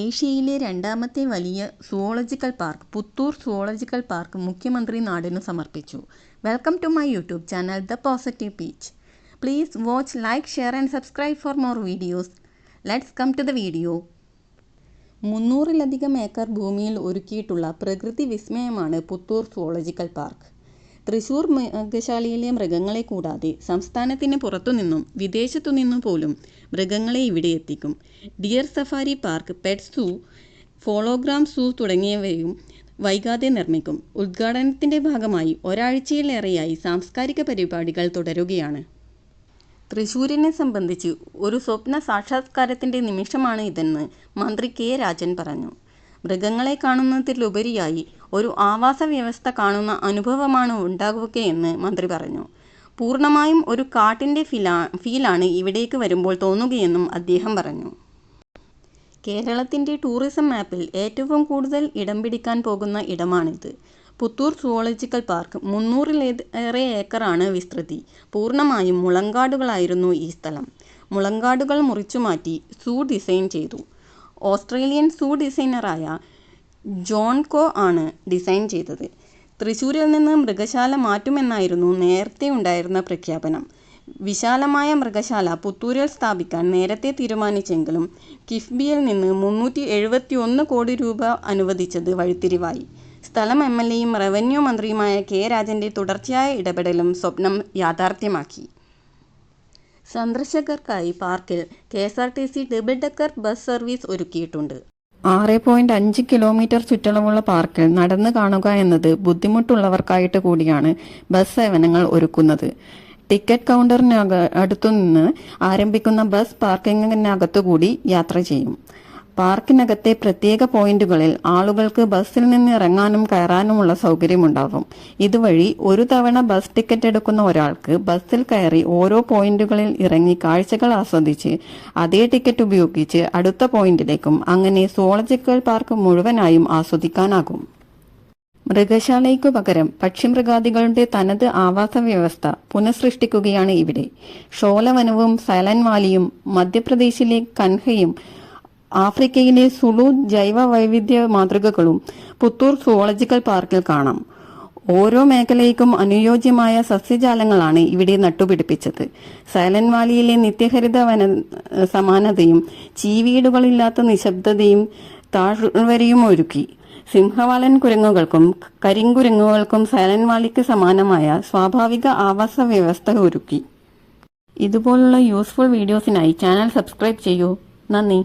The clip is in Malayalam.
ഏഷ്യയിലെ രണ്ടാമത്തെ വലിയ zoological park Puthur zoological park മുഖ്യമന്ത്രി നാടിനു സമർപ്പിച്ചു. Welcome to my YouTube channel the positive peach. Please watch, like, share and subscribe for more videos. Let's come to the video. മുന്നൂറിലധികം ഏക്കർ ഭൂമിയിൽ ഒരുക്കിയിട്ടുള്ള പ്രകൃതി വിസ്മയമാണ് പുത്തൂർ സുവോളജിക്കൽ പാർക്ക്. തൃശൂർ മൃഗശാലയിലെ മൃഗങ്ങളെ കൂടാതെ സംസ്ഥാനത്തിന് പുറത്തുനിന്നും വിദേശത്തുനിന്നു പോലും മൃഗങ്ങളെ ഇവിടെ എത്തിക്കും. Deer safari park, pet zoo, hologram zoo തുടങ്ങിയവയും വൈകാതെ നിർമ്മിക്കും. ഉദ്ഘാടനത്തിന്റെ ഭാഗമായി ഒരാഴ്ചയിലേറെയായി സാംസ്കാരിക പരിപാടികൾ തുടരുകയാണ്. തൃശൂരിനെ സംബന്ധിച്ച് ഒരു സ്വപ്ന സാക്ഷാത്കാരത്തിന്റെ നിമിഷമാണ് ഇതെന്ന് മന്ത്രി കെ രാജൻ പറഞ്ഞു. മൃഗങ്ങളെ കാണുന്നതിലുപരിയായി ഒരു ആവാസ വ്യവസ്ഥ കാണുന്ന അനുഭവമാണ് ഉണ്ടാകുകയെന്ന് മന്ത്രി പറഞ്ഞു. പൂർണമായും ഒരു കാട്ടിന്റെ കാട്ടിന്റെ ഫീലാണ് ഇവിടേക്ക് വരുമ്പോൾ തോന്നുകയെന്നും അദ്ദേഹം പറഞ്ഞു. കേരളത്തിന്റെ ടൂറിസം മാപ്പിൽ ഏറ്റവും കൂടുതൽ ഇടം പിടിക്കാൻ പോകുന്ന ഇടമാണിത്. പുത്തൂർ സുവോളജിക്കൽ പാർക്ക് മുന്നൂറിലേറെ ഏക്കറാണ് വിസ്തൃതി. പൂർണമായും മുളങ്കാടുകളായിരുന്നു ഈ സ്ഥലം. മുളങ്കാടുകൾ മുറിച്ചുമാറ്റി സൂ ഡിസൈൻ ചെയ്തു. ഓസ്ട്രേലിയൻ സൂ ഡിസൈനറായ ജോൺ കോ ആണ് ഡിസൈൻ ചെയ്തത്. തൃശ്ശൂരിൽ നിന്ന് മൃഗശാല മാറ്റുമെന്നായിരുന്നു നേരത്തെ ഉണ്ടായിരുന്ന പ്രഖ്യാപനം. വിശാലമായ മൃഗശാല പുത്തൂരിൽ സ്ഥാപിക്കാൻ നേരത്തെ തീരുമാനിച്ചെങ്കിലും കിഫ്ബിയിൽ നിന്ന് മുന്നൂറ്റി എഴുപത്തി ഒന്ന് കോടി രൂപ അനുവദിച്ചത് വഴിത്തിരിവായി. സ്ഥലം എം എൽ എയും റവന്യൂ മന്ത്രിയുമായ കെ രാജന്റെ തുടർച്ചയായ ഇടപെടലും സ്വപ്നം യാഥാർഥ്യമാക്കി. സന്ദർശകർക്കായി പാർക്കിൽ K S R T C double decker bus service ഒരുക്കിയിട്ടുണ്ട്. ആറ് പോയിന്റ് അഞ്ച് കിലോമീറ്റർ ചുറ്റളവുള്ള പാർക്കിൽ നടന്നു കാണുക എന്നത് ബുദ്ധിമുട്ടുള്ളവർക്കായിട്ട് കൂടിയാണ് ബസ് സേവനങ്ങൾ ഒരുക്കുന്നത്. ടിക്കറ്റ് കൗണ്ടറിനടുത്തുനിന്ന് ആരംഭിക്കുന്ന ബസ് പാർക്കിങ്ങിനകത്തുകൂടി യാത്ര ചെയ്യും. പാർക്കിനകത്തെ പ്രത്യേക പോയിന്റുകളിൽ ആളുകൾക്ക് ബസ്സിൽ നിന്ന് ഇറങ്ങാനും കയറാനുമുള്ള സൗകര്യമുണ്ടാകും. ഇതുവഴി ഒരു തവണ ബസ് ടിക്കറ്റ് എടുക്കുന്ന ഒരാൾക്ക് ബസ്സിൽ കയറി ഓരോ പോയിന്റുകളിൽ ഇറങ്ങി കാഴ്ചകൾ ആസ്വദിച്ച് അതേ ടിക്കറ്റ് ഉപയോഗിച്ച് അടുത്ത പോയിന്റിലേക്കും അങ്ങനെ സോളജിക്കൽ പാർക്ക് മുഴുവനായും ആസ്വദിക്കാനാകും. മൃഗശാലയ്ക്കു പകരം പക്ഷിമൃഗാദികളുടെ തനത് ആവാസ വ്യവസ്ഥ പുനഃസൃഷ്ടിക്കുകയാണ് ഇവിടെ. ഷോലവനവും സൈലൻ വാലിയും മധ്യപ്രദേശിലെ കൻഹയും ആഫ്രിക്കയിലെ സുളു ജൈവ വൈവിധ്യ മാതൃകകളും പുത്തൂർ സുവോളജിക്കൽ പാർക്കിൽ കാണാം. ഓരോ മേഖലയ്ക്കും അനുയോജ്യമായ സസ്യജാലങ്ങളാണ് ഇവിടെ നട്ടുപിടിപ്പിച്ചത്. സൈലന്റ് വാലിയിലെ നിത്യഹരിത വന സമാനതയും ചീവീടുകളില്ലാത്ത നിശബ്ദതയും താഴ്വരയും ഒരുക്കി സിംഹവാലൻ കുരങ്ങുകൾക്കും കരിങ്കുരങ്ങുകൾക്കും സൈലന്റ് വാലിക്ക് സമാനമായ സ്വാഭാവിക ആവാസ വ്യവസ്ഥ ഒരുക്കി. ഇതുപോലുള്ള യൂസ്ഫുൾ വീഡിയോസിനായി ചാനൽ സബ്സ്ക്രൈബ് ചെയ്യൂ. നന്ദി.